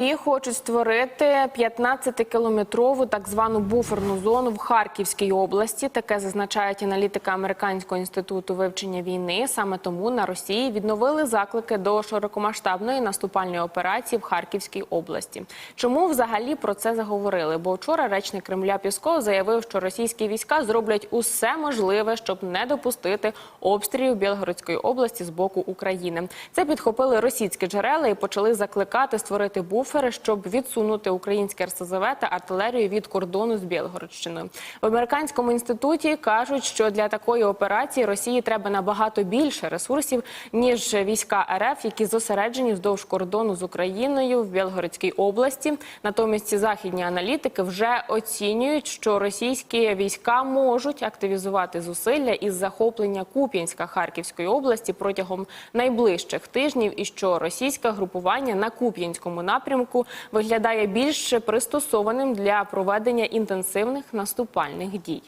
І хочуть створити 15-кілометрову так звану буферну зону в Харківській області. Таке зазначають аналітики Американського інституту вивчення війни. Саме тому на Росії відновили заклики до широкомасштабної наступальної операції в Харківській області. Чому взагалі про це заговорили? Бо вчора речник Кремля Пісков заявив, що російські війська зроблять усе можливе, щоб не допустити обстрілів Білгородської області з боку України. Це підхопили російські джерела і почали закликати створити буфери, щоб відсунути українське РСЗВ та артилерію від кордону з Білгородщиною. В американському інституті кажуть, що для такої операції Росії треба набагато більше ресурсів ніж війська РФ, які зосереджені вздовж кордону з Україною в Білгородській області. Натомість західні аналітики вже оцінюють, що російські війська можуть активізувати зусилля із захоплення Куп'янська Харківської області протягом найближчих тижнів, і що російське групування на Куп'янському напрямку виглядає більш пристосованим для проведення інтенсивних наступальних дій.